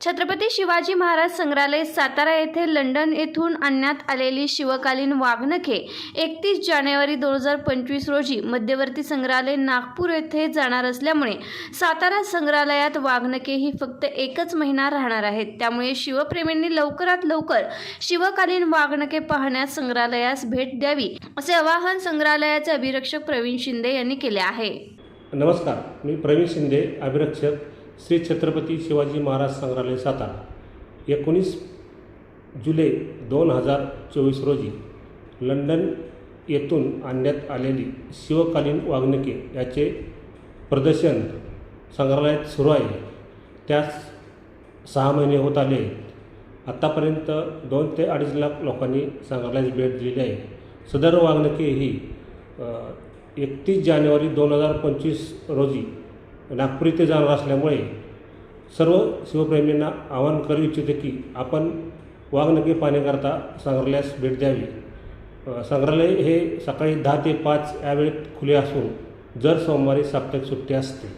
छत्रपती शिवाजी महाराज संग्रहालय सातारा येथे लंडन येथून आणण्यात आलेली शिवकालीन वाघनखे एकतीस जानेवारी दोन हजार पंचवीस रोजी मध्यवर्ती संग्रहालय नागपूर येथे जाणार असल्यामुळे सातारा संग्रहालयात वाघनखे ही फक्त एकच महिना राहणार आहेत. त्यामुळे शिवप्रेमींनी लवकरात लवकर शिवकालीन वाघनखे पाहण्यास संग्रहालयास भेट द्यावी असे आवाहन संग्रहालयाचे अभिरक्षक प्रवीण शिंदे यांनी केले आहे. नमस्कार मी प्रवीण शिंदे अभिरक्षक श्री छत्रपती शिवाजी महाराज संग्रहालय सातारा एकोणीस जुलै दोन हजार चोवीस रोजी लंडन येथून आणण्यात आलेली शिवकालीन वाघनके याचे प्रदर्शन संग्रहालयात सुरू आहे. त्यास सहा महिने होत आले आहेत. आत्तापर्यंत दोन ते अडीच लाख लोकांनी संग्रहालयास भेट दिलेली आहे. सदर वाघनके ही एकतीस जानेवारी दोन हजार पंचवीस रोजी नागपूर इथे जाणार असल्यामुळे सर्व शिवप्रेमींना आवाहन करू इच्छिते की आपण वाघनखे पाहण्याकरता संग्रहालयास भेट द्यावी. संग्रहालय हे सकाळी दहा ते पाच या वेळेत खुले असून जर सोमवारी साप्ताहिक सुट्टी असते.